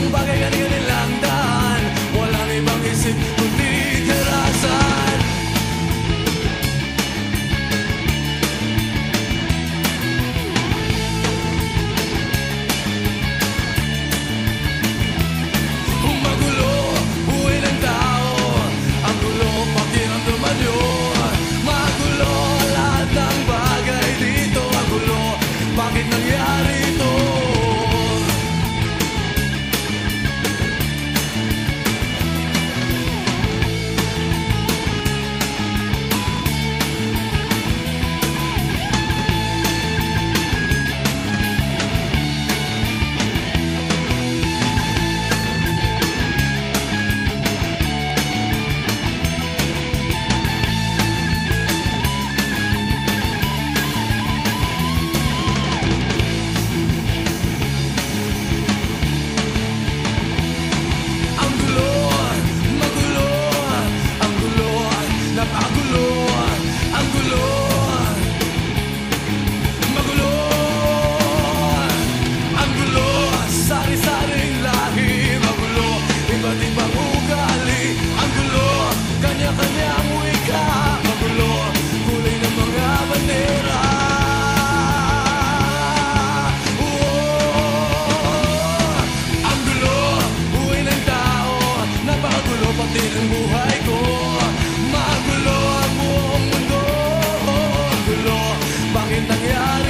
Ang bagay ganyan nilang daan. Walang ibang isip. nangyari?